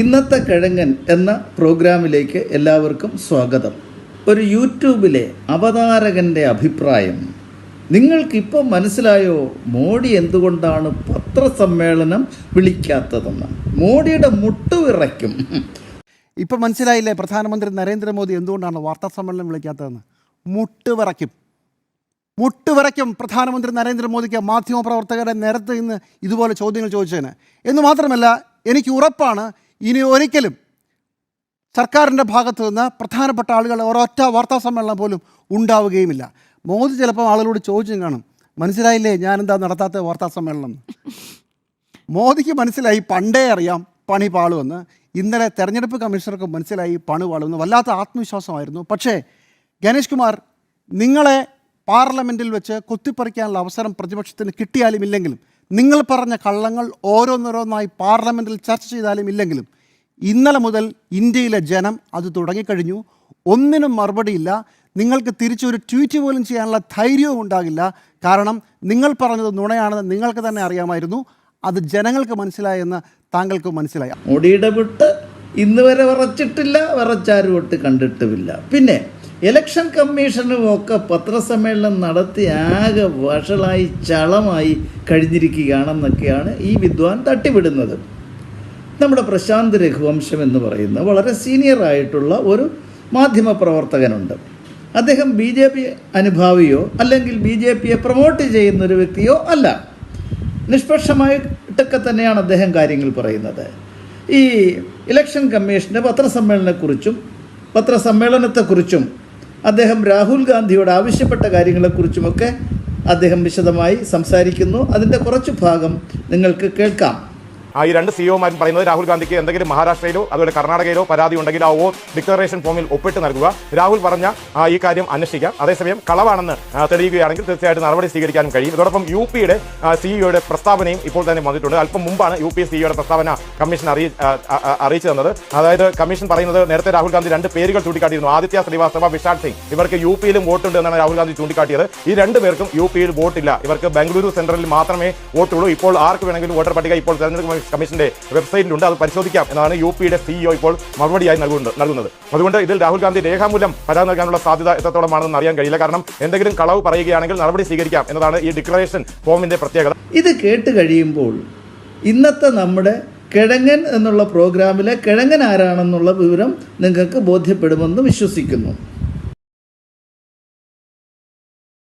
ഇന്നത്തെ കിഴങ്ങൻ എന്ന പ്രോഗ്രാമിലേക്ക് എല്ലാവർക്കും സ്വാഗതം. ഒരു യൂട്യൂബിലെ അവതാരകന്റെ അഭിപ്രായം. നിങ്ങൾക്കിപ്പോൾ മനസ്സിലായോ? മോഡി എന്തുകൊണ്ടാണ് പത്രസമ്മേളനം വിളിക്കാത്തതെന്ന്? മോഡിയുടെ മുട്ടുവിറയ്ക്കും ഇപ്പം മനസ്സിലായില്ലേ? പ്രധാനമന്ത്രി നരേന്ദ്രമോദി എന്തുകൊണ്ടാണ് വാർത്താ സമ്മേളനം വിളിക്കാത്തതെന്ന് മുട്ടുവിറയ്ക്കും മുട്ടുവിറയ്ക്കും പ്രധാനമന്ത്രി നരേന്ദ്രമോദിക്ക് മാധ്യമപ്രവർത്തകരെ നേരത്തെ ഇന്ന് ഇതുപോലെ ചോദ്യങ്ങൾ ചോദിച്ചതിന്. എന്ന് മാത്രമല്ല എനിക്ക് ഉറപ്പാണ് ഇനി ഒരിക്കലും സർക്കാരിന്റെ ഭാഗത്തു നിന്ന് പ്രധാനപ്പെട്ട ആളുകൾ ഒരൊറ്റ വാർത്താ സമ്മേളനം പോലും ഉണ്ടാവുകയുമില്ല. മോദി ചിലപ്പോൾ ആളുകളോട് ചോദിച്ചും കാണും മനസ്സിലായില്ലേ ഞാനെന്താ നടത്താത്ത വാർത്താ സമ്മേളനം? മോദിക്ക് മനസ്സിലായി പണ്ടേ അറിയാം പണി പാളുമെന്ന്. ഇന്നലെ തെരഞ്ഞെടുപ്പ് കമ്മീഷണർക്ക് മനസ്സിലായി പണി പാളുമെന്ന്. വല്ലാത്ത ആത്മവിശ്വാസമായിരുന്നു. പക്ഷേ ഗണേഷ് കുമാർ നിങ്ങളെ പാർലമെന്റിൽ വെച്ച് കുത്തിപ്പറിക്കാനുള്ള അവസരം പ്രതിപക്ഷത്തിന് കിട്ടിയാലും ഇല്ലെങ്കിലും നിങ്ങൾ പറഞ്ഞ കള്ളങ്ങൾ ഓരോന്നോരോന്നായി പാർലമെന്റിൽ ചർച്ച ചെയ്താലും ഇല്ലെങ്കിലും ഇന്നലെ മുതൽ ഇന്ത്യയിലെ ജനം അത് തുടങ്ങിക്കഴിഞ്ഞു. ഒന്നിനും മറുപടിയില്ല. നിങ്ങൾക്ക് തിരിച്ചൊരു ട്വീറ്റ് പോലും ചെയ്യാനുള്ള ധൈര്യവും ഉണ്ടാകില്ല. കാരണം നിങ്ങൾ പറഞ്ഞത് നുണയാണെന്ന് നിങ്ങൾക്ക് തന്നെ അറിയാമായിരുന്നു. അത് ജനങ്ങൾക്ക് മനസ്സിലായെന്ന് താങ്കൾക്ക് മനസ്സിലായി. മോഡിയുടെ വിട്ട് ഇന്ന് വരെ വിറച്ചിട്ടില്ല വിറച്ചാരും ഒട്ട് കണ്ടിട്ടുമില്ല. പിന്നെ ഇലക്ഷൻ കമ്മീഷനും ഒക്കെ പത്രസമ്മേളനം നടത്തി ആകെ വഷളായി ചളമായി കഴിഞ്ഞിരിക്കുകയാണെന്നൊക്കെയാണ് ഈ വിദ്വാൻ തട്ടിവിടുന്നത്. നമ്മുടെ പ്രശാന്ത് രഘുവംശം എന്ന് പറയുന്ന വളരെ സീനിയർ ആയിട്ടുള്ള ഒരു മാധ്യമ പ്രവർത്തകനുണ്ട്. അദ്ദേഹം ബി ജെ പി അനുഭാവിയോ അല്ലെങ്കിൽ ബി ജെ പിയെ പ്രൊമോട്ട് ചെയ്യുന്ന ഒരു വ്യക്തിയോ അല്ല. നിഷ്പക്ഷമായിട്ടൊക്കെ തന്നെയാണ് അദ്ദേഹം കാര്യങ്ങൾ പറയുന്നത്. ഈ ഇലക്ഷൻ കമ്മീഷന്റെ പത്രസമ്മേളനത്തെക്കുറിച്ചും പത്രസമ്മേളനത്തെക്കുറിച്ചും അദ്ദേഹം രാഹുൽ ഗാന്ധിയോട് ആവശ്യപ്പെട്ട കാര്യങ്ങളെക്കുറിച്ചുമൊക്കെ അദ്ദേഹം വിശദമായി സംസാരിക്കുന്നു. അതിന്റെ കുറച്ച് ഭാഗം നിങ്ങൾക്ക് കേൾക്കാം. ഈ രണ്ട് സിഇഒമാരും പറയുന്നത് രാഹുൽ ഗാന്ധിക്ക് എന്തെങ്കിലും മഹാരാഷ്ട്രയിലോ അതുപോലെ കർണാടകയിലോ പരാതി ഉണ്ടെങ്കിൽ ആ ഓ ഡിക്ലറേഷൻ ഫോമിൽ ഒപ്പിട്ട് നൽകുക. രാഹുൽ പറഞ്ഞ ഈ കാര്യം അന്വേഷിക്കാം. അതേസമയം കളവാണെന്ന് തെളിയുകയാണെങ്കിൽ തീർച്ചയായിട്ടും നടപടി സ്വീകരിക്കാനും കഴിയും. ഇതോടൊപ്പം യു പിയുടെ സിഇഒയുടെ പ്രസ്താവനയും ഇപ്പോൾ തന്നെ വന്നിട്ടുണ്ട്. അല്പം മുമ്പാണ് യു പി സിഇഒയുടെ പ്രസ്താവന കമ്മീഷൻ അറിയിച്ചു തന്നത്. അതായത് കമ്മീഷൻ പറയുന്നത് നേരത്തെ രാഹുൽ ഗാന്ധി രണ്ട് പേരുകൾ ചൂണ്ടിക്കാട്ടിയിരുന്നു. ആദിത്യ ശ്രീവാസ്തവ വിശാൽ സിംഗ്. ഇവർക്ക് യു പിയിലും വോട്ടുണ്ട് എന്നാണ് രാഹുൽ ഗാന്ധി ചൂണ്ടിക്കാട്ടിയത്. ഈ രണ്ട് പേർക്കും യു പിയിൽ വോട്ടില്ല. ഇവർക്ക് ബംഗളൂരു സെൻട്രലിൽ മാത്രമേ വോട്ടുള്ളൂ. ഇപ്പോൾ ആർക്ക് വേണമെങ്കിലും വോട്ടർ പട്ടിക ഇപ്പോൾ തെരഞ്ഞെടുപ്പ് കമ്മീഷന്റെ വെബ്സൈറ്റിൽ ഉണ്ട് അത് പരിശോധിക്കാം എന്നാണ് യു പിയുടെ സിഇഒ ഇപ്പോൾ മറുപടിയായി നൽകുന്നത്. അതുകൊണ്ട് ഇതിൽ രാഹുൽ ഗാന്ധി രേഖാമൂലം പരാതി നൽകാനുള്ള സാധ്യത എത്രത്തോളമാണെന്ന് അറിയാൻ കഴിയില്ല. കാരണം എന്തെങ്കിലും കളവ് പറയുകയാണെങ്കിൽ നടപടി സ്വീകരിക്കാം എന്നതാണ് ഈ ഡിക്ലറേഷൻ ഫോമിന്റെ പ്രത്യേകത. ഇത് കേട്ട് കഴിയുമ്പോൾ ഇന്നത്തെ നമ്മുടെ കിഴങ്ങൻ എന്നുള്ള പ്രോഗ്രാമിലെ കിഴങ്ങൻ ആരാണെന്നുള്ള വിവരം നിങ്ങൾക്ക് ബോധ്യപ്പെടുമെന്ന് വിശ്വസിക്കുന്നു.